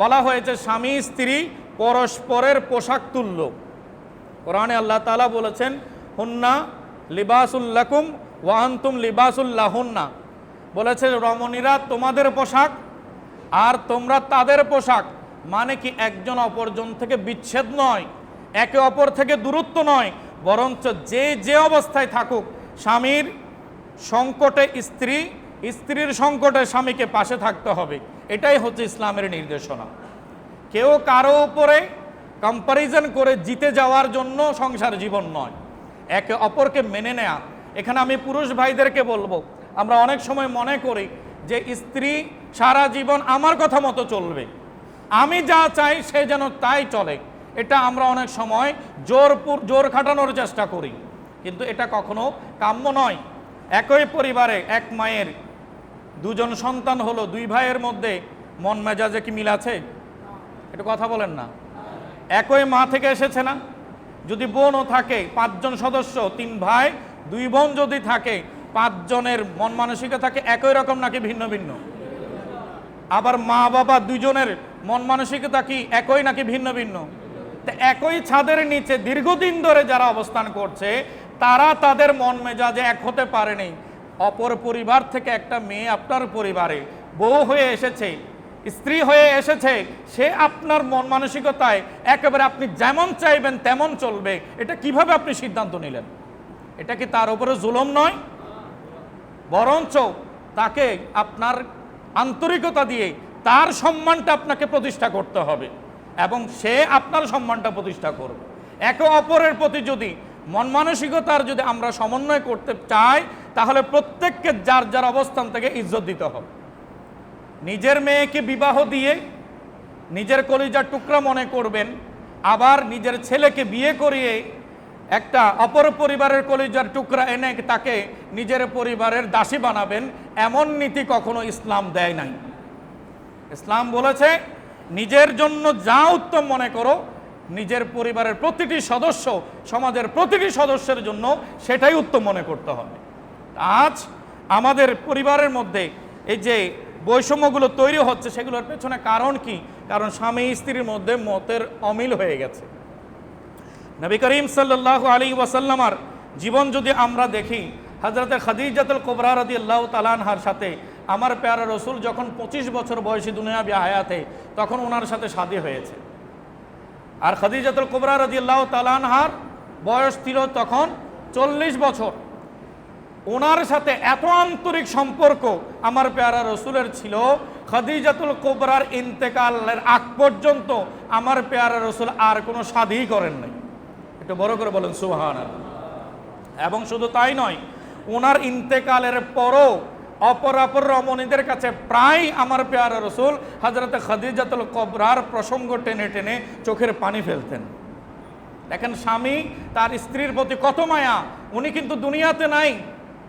বলা হয়েছে, স্বামী, স্ত্রী, পরস্পরের পোশাক তুল্য। কোরআনে আল্লাহ তাআলা বলেছেন, হুন্না লিবাসুল্লাকুম ওয়ান্তুম লিবাসুল্লাহুন্না বলেছে, রমণীরা তোমাদের পোশাক আর তোমরা তাদের পোশাক। মানে কি একজন অপরজন থেকে বিচ্ছেদ নয়, একে অপর থেকে দূরত্ব নয়, বরঞ্চ যে যে অবস্থায় থাকুক, স্বামীর সংকটে স্ত্রী, স্ত্রীর সংকটে স্বামীকে পাশে থাকতে হবে। এটাই হচ্ছে ইসলামের নির্দেশনা। কেউ কারও উপরে কম্পারিজন করে জিতে যাওয়ার জন্য সংসার জীবন নয়। একে অপরকে মেনে নেয়া। এখানে আমি পুরুষ ভাইদেরকে বলব, আমরা অনেক সময় মনে করি যে স্ত্রী সারা জীবন আমার কথা মতো চলবে। আমি যা চাই সে যেন তাই চলে। এটা আমরা অনেক সময় জোরপুর জোর খাটানোর চেষ্টা করি। কিন্তু এটা কখনো কাম্য নয়। একই পরিবারে এক মায়ের দুজন সন্তান হলো, দুই ভাইয়ের মধ্যে মন মেজাজে কি মিল আছে? এটা কথা বলেন না। একই মা থেকে এসেছে না? যদি বোনও থাকে, পাঁচজন সদস্য, তিন ভাই, দুই বোন যদি থাকে, পাঁচজনের মন মানসিকতা থাকে একই রকম নাকি ভিন্ন ভিন্ন? আবার মা বাবা দুজনের মন মানসিকতা কি একই নাকি ভিন্ন ভিন্ন? তা একই ছাদের নিচে দীর্ঘদিন ধরে যারা অবস্থান করছে, তারা তাদের মন মেজাজে এক হতে পারেনি। অপর পরিবার থেকে একটা মেয়ে আপনার পরিবারে, বউ হয়ে এসেছে, স্ত্রী হয়ে এসেছে, সে আপনার মন মানসিকতায় একেবারে আপনি যেমন চাইবেন তেমন চলবে। এটা কীভাবে আপনি সিদ্ধান্ত নিলেন? এটা কি তার উপরে জুলম নয়? বরঞ্চ তাকে আপনার আন্তরিকতা দিয়ে তার সম্মানটা আপনাকে প্রতিষ্ঠা করতে হবে এবং সে আপনার সম্মানটা প্রতিষ্ঠা করবে। একে অপরের প্রতি যদি মন মানসিকতার যদি আমরা সমন্বয় করতে চাই তাহলে প্রত্যেককে যার যার অবস্থান থেকে ইজ্জত দিতে হবে। নিজের মেয়েকে বিবাহ দিয়ে নিজের কলিজার টুকরা মনে করবেন, আবার নিজের ছেলেকে বিয়ে করিয়ে একটা অপর পরিবারের কলিজার টুকরা এনে তাকে নিজের পরিবারের দাসী বানাবেন, এমন নীতি কখনো ইসলাম দেয় নাই। ইসলাম বলেছে, নিজের জন্য যা উত্তম মনে করো, নিজের পরিবারের প্রতিটি সদস্য, সমাজের প্রতিটি সদস্যের জন্য সেটাই উত্তম মনে করতে হবে। আজ আমাদের পরিবারের মধ্যে এই যে বৈষম্যগুলো তৈরি হচ্ছে, সেগুলোর পেছনে কারণ কি? কারণ স্বামী স্ত্রীর মধ্যে মতের অমিল হয়ে গেছে। নবী করিম সাল্লাহ আলী ওয়াসাল্লামার জীবন যদি আমরা দেখি হজরতের খাদিজাতুল কোবরা রদি আল্লাহ তালানহার সাথে আমার প্যারা রসুল যখন পঁচিশ বছর বয়সী দুনিয়াবি হায়াতে, তখন ওনার সাথে শাদী হয়েছে। আর খাদিজাতুল কোবরা রদি আল্লাহ তালানহার বয়স ছিল তখন চল্লিশ বছর। ওনার সাথে এত আন্তরিক সম্পর্ক আমার পেয়ারা রসুলের ছিল, খাদিজাতুল কোবরার ইন্তেকালের আগ পর্যন্ত আমার পেয়ারা রসুল আর কোনো সাধই করেন নাই। একটু বড় করে বলেন সুহান এবং শুধু তাই নয়, ওনার ইন্তেকালের পরও অপর অপর রমণীদের কাছে প্রায় আমার পেয়ারা রসুল হজরত খাদিজাতুল কবরার প্রসঙ্গ টেনে টেনে চোখের পানি ফেলতেন। দেখেন স্বামী, তার স্ত্রীর প্রতি কত মায়া, উনি কিন্তু দুনিয়াতে নাই।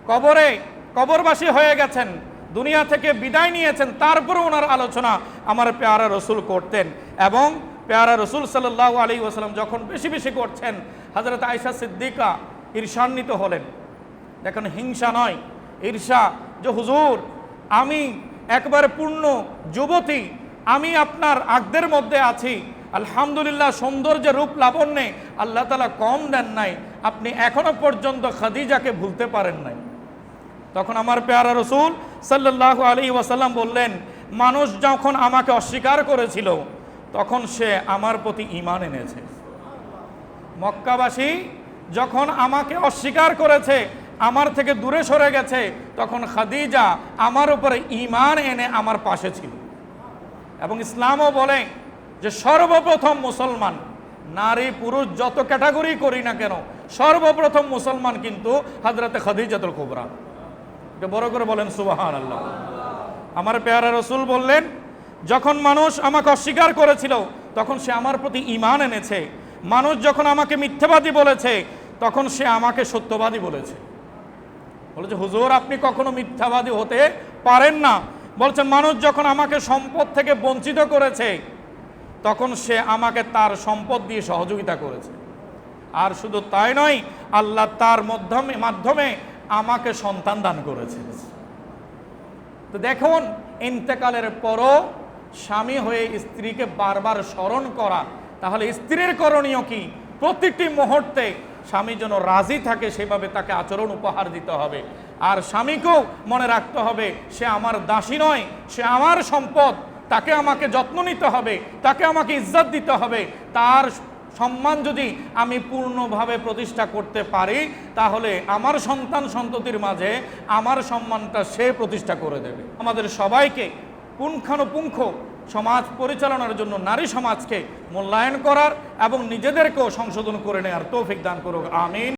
কবরে কবরবাসী হয়ে গেছেন, দুনিয়া থেকে বিদায় নিয়েছেন, তারপরে ওনার আলোচনা আমার পেয়ারা রসুল করতেন। এবং পেয়ারা রসুল সাল্লাহ আলী ওসালাম যখন বেশি বেশি করছেন হজরত আয়সা সিদ্দিকা ঈর্ষান্বিত হলেন। দেখেন, হিংসা নয়, ঈর্ষা যে হুজুর, আমি একবারে পূর্ণ যুবতী, আমি আপনার আগদের মধ্যে আছি। আলহামদুলিল্লাহ সৌন্দর্য রূপ লাবণ্যে আল্লাহ তালা কম দেন নাই। আপনি এখনও পর্যন্ত খাদিজাকে ভুলতে পারেন নাই। তখন আমার পেয়ারা রসুল সাল্লাহ আলী ওয়াসাল্লাম বললেন, মানুষ যখন আমাকে অস্বীকার করেছিল, তখন সে আমার প্রতি ইমান এনেছে। মক্কাবাসী যখন আমাকে অস্বীকার করেছে, আমার থেকে দূরে সরে গেছে, তখন খাদিজা আমার উপরে ইমান এনে আমার পাশে ছিল। এবং ইসলামও বলে যে, সর্বপ্রথম মুসলমান, নারী পুরুষ যত ক্যাটাগরি করি না কেন, সর্বপ্রথম মুসলমান কিন্তু হাজরাতে খাদিজাতুল কুবরা। এটা বড় করে বলেন সুবাহান আল্লাহ আমার পেয়ারা রসুল বললেন, যখন মানুষ আমাকে অস্বীকার করেছিল, তখন সে আমার প্রতি ইমান এনেছে। মানুষ যখন আমাকে মিথ্যাবাদী বলেছে, তখন সে আমাকে সত্যবাদী বলেছে। বলেছে হুজুর, আপনি কখনো মিথ্যাবাদী হতে পারেন না। বলছে মানুষ যখন আমাকে সম্পদ থেকে বঞ্চিত করেছে, তখন সে আমাকে তার সম্পদ দিয়ে সহযোগিতা করেছে। আর শুধু তাই নয়, আল্লাহ তার মাধ্যমে মাধ্যমে আমাকে সন্তান দান করেছে। তো দেখুন, ইন্তেকালের পরও স্বামী হয়ে স্ত্রীকে বারবার স্মরণ করা, তাহলে স্ত্রীর করণীয় কি? প্রতিটি মুহূর্তে স্বামী যেন রাজি থাকে, সেভাবে তাকে আচরণ উপহার দিতে হবে। আর স্বামীকেও মনে রাখতে হবে, সে আমার দাসী নয়, সে আমার সম্পদ, তাকে আমাকে যত্ন নিতে হবে, তাকে আমাকে ইজ্জত দিতে হবে, তার সম্মান যদি আমি পূর্ণভাবে প্রতিষ্ঠা করতে পারি, তাহলে আমার সন্তান সন্ততির মাঝে আমার সম্মানটা সে প্রতিষ্ঠা করে দেবে। আমাদের সবাইকে পুঙ্খানুপুঙ্খ সমাজ পরিচালনার জন্য নারী সমাজকে মূল্যায়ন করার এবং নিজেদেরকেও সংশোধন করে নেওয়ার তৌফিক দান করুক। আমিন।